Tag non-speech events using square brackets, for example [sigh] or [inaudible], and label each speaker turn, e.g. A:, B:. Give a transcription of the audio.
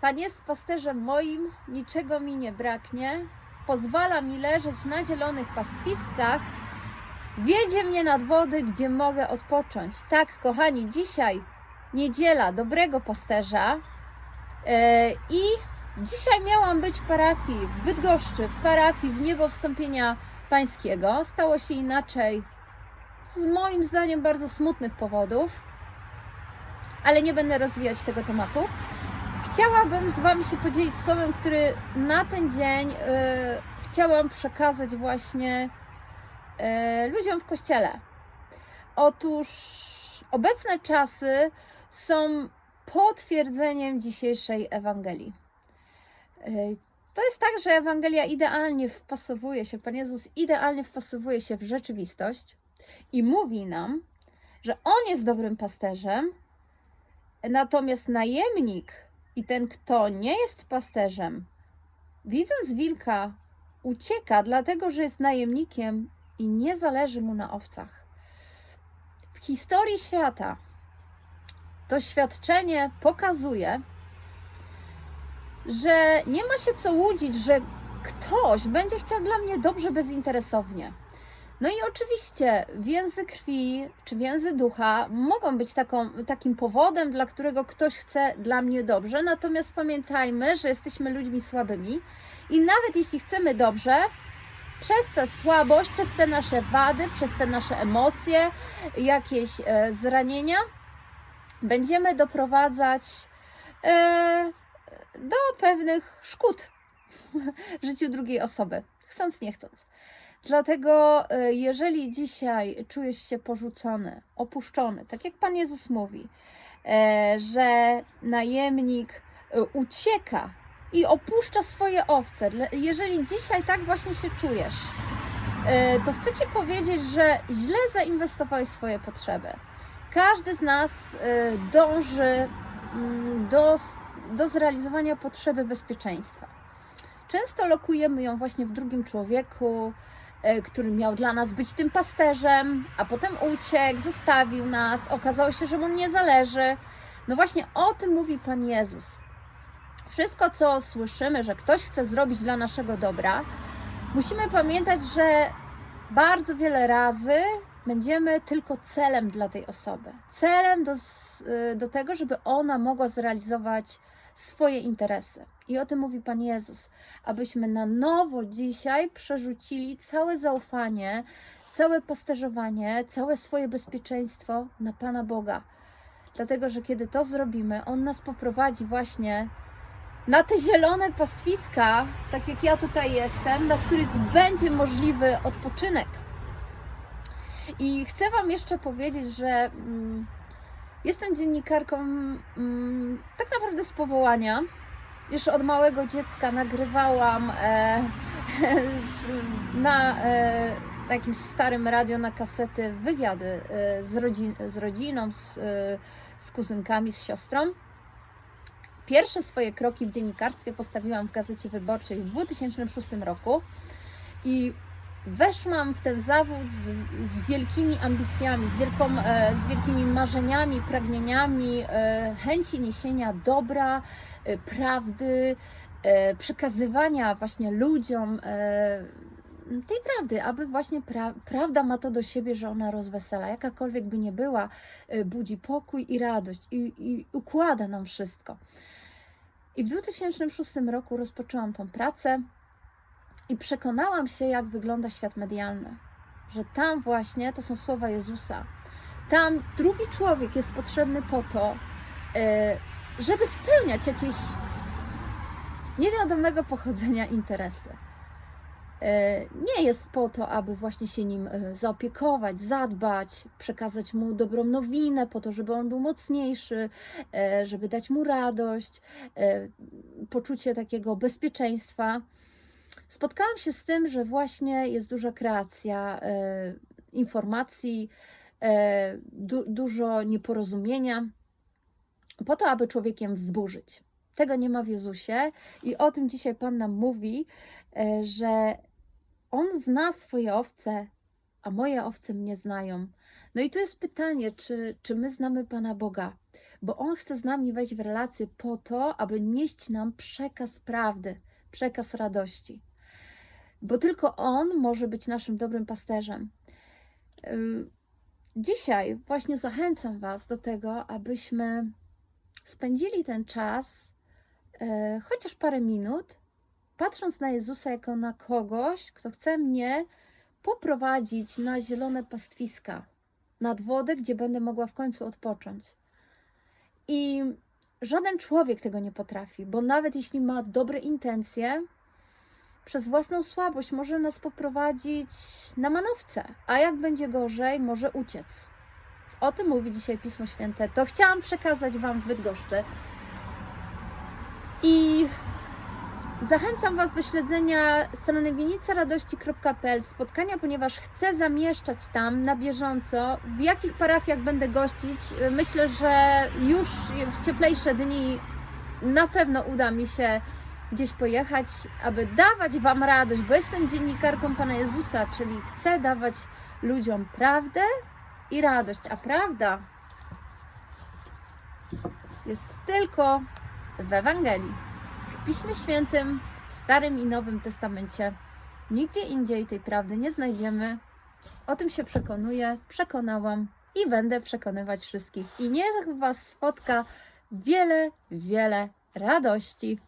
A: Pan jest pasterzem moim, niczego mi nie braknie. Pozwala mi leżeć na zielonych pastwiskach. Wiedzie mnie nad wody, gdzie mogę odpocząć. Tak, kochani, dzisiaj niedziela dobrego pasterza. E, I dzisiaj miałam być w parafii w Bydgoszczy, w parafii w niebo wstąpienia pańskiego. Stało się inaczej z moim zdaniem bardzo smutnych powodów, ale nie będę rozwijać tego tematu. Chciałabym z Wami się podzielić słowem, który na ten dzień e, chciałam przekazać właśnie e, ludziom w kościele. Otóż obecne czasy są potwierdzeniem dzisiejszej Ewangelii. E, To jest tak, że Ewangelia idealnie wpasowuje się, Pan Jezus idealnie wpasowuje się w rzeczywistość i mówi nam, że On jest dobrym pasterzem, natomiast najemnik i ten, kto nie jest pasterzem, widząc wilka, ucieka, dlatego że jest najemnikiem i nie zależy mu na owcach. W historii świata doświadczenie pokazuje, że nie ma się co łudzić, że ktoś będzie chciał dla mnie dobrze bezinteresownie. No i oczywiście więzy krwi czy więzy ducha mogą być taką, takim powodem, dla którego ktoś chce dla mnie dobrze. Natomiast pamiętajmy, że jesteśmy ludźmi słabymi i nawet jeśli chcemy dobrze, przez tę słabość, przez te nasze wady, przez te nasze emocje, jakieś e, zranienia, będziemy doprowadzać e, do pewnych szkód w życiu drugiej osoby, chcąc nie chcąc. Dlatego, e, jeżeli dzisiaj czujesz się porzucony, opuszczony, tak jak Pan Jezus mówi, e, że najemnik e, ucieka i opuszcza swoje owce, jeżeli dzisiaj tak właśnie się czujesz, to chcę Ci powiedzieć, że źle zainwestowałeś swoje potrzeby. Każdy z nas dąży mm, do, do zrealizowania potrzeby bezpieczeństwa. Często lokujemy ją właśnie w drugim człowieku, który miał dla nas być tym pasterzem, a potem uciekł, zostawił nas, okazało się, że mu nie zależy. No właśnie o tym mówi Pan Jezus. Wszystko, co słyszymy, że ktoś chce zrobić dla naszego dobra, musimy pamiętać, że bardzo wiele razy będziemy tylko celem dla tej osoby. Celem do, y, do tego, żeby ona mogła zrealizować swoje interesy. I o tym mówi Pan Jezus, abyśmy na nowo dzisiaj przerzucili całe zaufanie, całe pasterzowanie, całe swoje bezpieczeństwo na Pana Boga. Dlatego, że kiedy to zrobimy, On nas poprowadzi właśnie na te zielone pastwiska, tak jak ja tutaj jestem, na których będzie możliwy odpoczynek. I chcę Wam jeszcze powiedzieć, że mm, jestem dziennikarką mm, tak naprawdę z powołania. Już od małego dziecka nagrywałam e, [laughs] na, e, na jakimś starym radio na kasety wywiady e, z, z rodziną, z, e, z kuzynkami, z siostrą. Pierwsze swoje kroki w dziennikarstwie postawiłam w Gazecie Wyborczej w 2006 roku i weszłam w ten zawód z, z wielkimi ambicjami, z, wielką, e, z wielkimi marzeniami, pragnieniami, e, chęci niesienia dobra, e, prawdy, przekazywania właśnie ludziom tej prawdy, aby właśnie pra, prawda ma to do siebie, że ona rozwesela, jakakolwiek by nie była, budzi pokój i radość i, i układa nam wszystko. I w 2006 roku rozpoczęłam tą pracę i przekonałam się, jak wygląda świat medialny. Że tam właśnie to są słowa Jezusa. Tam drugi człowiek jest potrzebny po to, e, żeby spełniać jakieś niewiadomego pochodzenia interesy. E, Nie jest po to, aby właśnie się nim e, zaopiekować, zadbać, przekazać mu dobrą nowinę, po to, żeby on był mocniejszy, żeby dać mu radość, poczucie takiego bezpieczeństwa. Spotkałam się z tym, że właśnie jest duża kreacja e, informacji, e, du, dużo nieporozumienia, po to, aby człowiekiem wzburzyć. Tego nie ma w Jezusie i o tym dzisiaj Pan nam mówi, e, że On zna swoje owce, a moje owce mnie znają. No i tu jest pytanie, czy, czy my znamy Pana Boga? bo On chce z nami wejść w relację po to, aby nieść nam przekaz prawdy, przekaz radości. Bo tylko On może być naszym dobrym pasterzem. Dzisiaj właśnie zachęcam Was do tego, abyśmy spędzili ten czas, e, chociaż parę minut, patrząc na Jezusa jako na kogoś, kto chce mnie poprowadzić na zielone pastwiska, nad wodę, gdzie będę mogła w końcu odpocząć. I żaden człowiek tego nie potrafi, bo nawet jeśli ma dobre intencje, przez własną słabość może nas poprowadzić na manowce, a jak będzie gorzej, może uciec. O tym mówi dzisiaj Pismo Święte. To chciałam przekazać Wam w Bydgoszczy. I zachęcam Was do śledzenia strony winnicaradości.pl spotkania, ponieważ chcę zamieszczać tam na bieżąco, w jakich parafiach będę gościć. Myślę, że już w cieplejsze dni na pewno uda mi się gdzieś pojechać, aby dawać Wam radość, bo jestem dziennikarką Pana Jezusa, czyli chcę dawać ludziom prawdę i radość, a prawda jest tylko w Ewangelii, w Piśmie Świętym, w Starym i Nowym Testamencie. Nigdzie indziej tej prawdy nie znajdziemy. O tym się przekonuję, przekonałam i będę przekonywać wszystkich. I niech Was spotka wiele, wiele radości.